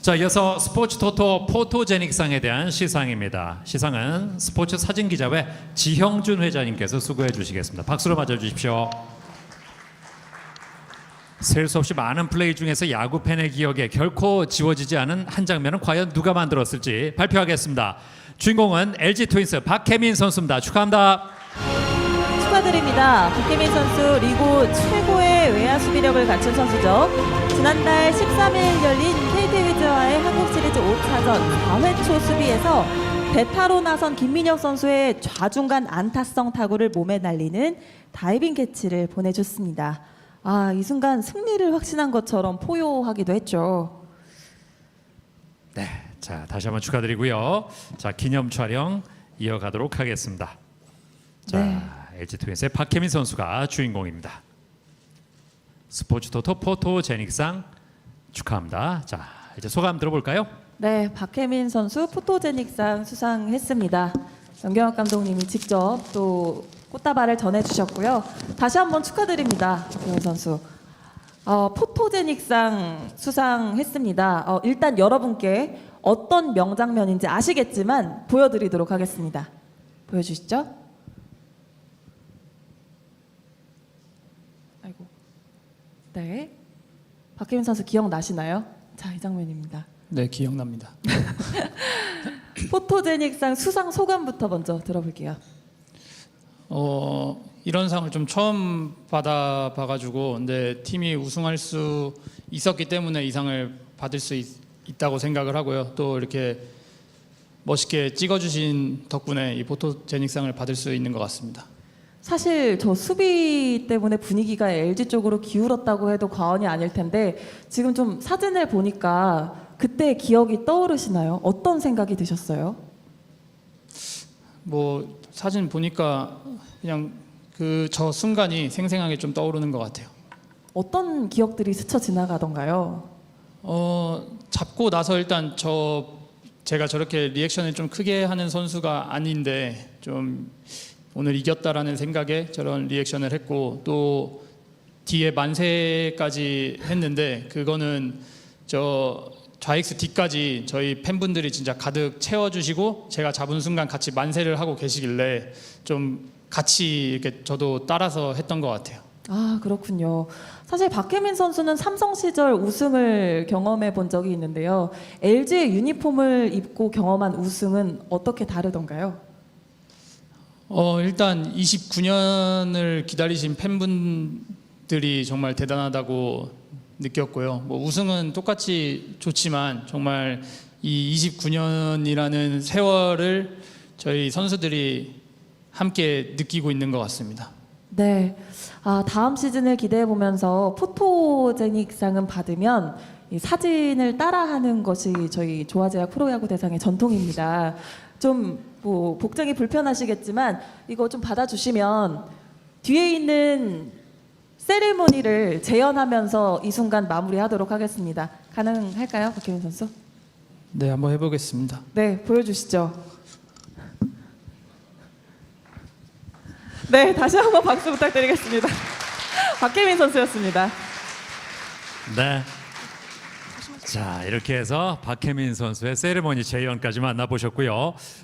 자, 이어서 스포츠 토토 포토제닉상에 대한 시상입니다. 시상은 스포츠 사진 기자회 지형준 회장님께서 수고해 주시겠습니다. 박수로 맞아 주십시오. 셀 수 없이 많은 플레이 중에서 야구 팬의 기억에 결코 지워지지 않은 한 장면은 과연 누가 만들었을지 발표하겠습니다. 주인공은 LG 트윈스 박혜민 선수입니다. 축하합니다. 축하드립니다. 박혜민 선수 리그 최고의 외야 수비력을 갖춘 선수죠. 지난달 13일 열린 KT 위즈와의 한국 시리즈 5차전 4회 초 수비에서 대타로 나선 김민혁 선수의 좌중간 안타성 타구를 몸에 날리는 다이빙 캐치를 보내줬습니다. 아, 이 순간 승리를 확신한 것처럼 포효하기도 했죠. 네, 자 다시 한번 축하드리고요. 자 기념 촬영 이어가도록 하겠습니다. 자 네. LG 트윈스의 박혜민 선수가 주인공입니다. 스포츠 토토 포토 제닉상 축하합니다. 자 이제 소감 들어볼까요? 네, 박혜민 선수 포토제닉상 수상했습니다. 연경학 감독님이 직접 또 꽃다발을 전해주셨고요. 다시 한번 축하드립니다, 박혜민 선수. 어, 포토제닉상 수상했습니다. 어, 일단 여러분께 어떤 명장면인지 아시겠지만 보여드리도록 하겠습니다. 보여주시죠. 아이고, 네, 박혜민 선수 기억나시나요? 자, 이 장면입니다. 네, 기억납니다. 포토제닉상 수상 소감부터 먼저 들어볼게요. 어, 이런 상을 좀 처음 받아 봐가지고 근데 팀이 우승할 수 있었기 때문에 이 상을 받을 수 있, 있다고 생각을 하고요. 또 이렇게 멋있게 찍어주신 덕분에 이 포토제닉상을 받을 수 있는 것 같습니다. 사실 저 수비 때문에 분위기가 LG 쪽으로 기울었다고 해도 과언이 아닐 텐데 지금 좀 사진을 보니까 그때 기억이 떠오르시나요? 어떤 생각이 드셨어요? 뭐 사진 보니까 그냥 그 저 순간이 생생하게 좀 떠오르는 것 같아요. 어떤 기억들이 스쳐 지나가던가요? 어 잡고 나서 일단 저 제가 저렇게 리액션을 좀 크게 하는 선수가 아닌데 좀 오늘 이겼다라는 생각에 저런 리액션을 했고 또 뒤에 만세까지 했는데 그거는 저 좌익수 뒤까지 저희 팬분들이 진짜 가득 채워주시고 제가 잡은 순간 같이 만세를 하고 계시길래 좀 같이 이렇게 저도 따라서 했던 것 같아요. 아 그렇군요. 사실 박혜민 선수는 삼성 시절 우승을 경험해 본 적이 있는데요. LG의 유니폼을 입고 경험한 우승은 어떻게 다르던가요? 어 일단 29년을 기다리신 팬분들이 정말 대단하다고 느꼈고요. 뭐 우승은 똑같이 좋지만 정말 이 29년이라는 세월을 저희 선수들이 함께 느끼고 있는 것 같습니다. 네. 아, 다음 시즌을 기대해 보면서 포토제닉상은 받으면 이 사진을 따라하는 것이 저희 조화제약 프로야구 대상의 전통입니다. 좀 뭐 복장이 불편하시겠지만 이거 좀 받아주시면 뒤에 있는 세레모니를 재현하면서 이 순간 마무리하도록 하겠습니다. 가능할까요, 박혜민 선수? 네, 한번 해보겠습니다. 네, 보여주시죠. 네, 다시 한번 박수 부탁드리겠습니다. 박혜민 선수였습니다. 네. 자 이렇게 해서 박혜민 선수의 세레머니 재연까지 만나보셨고요.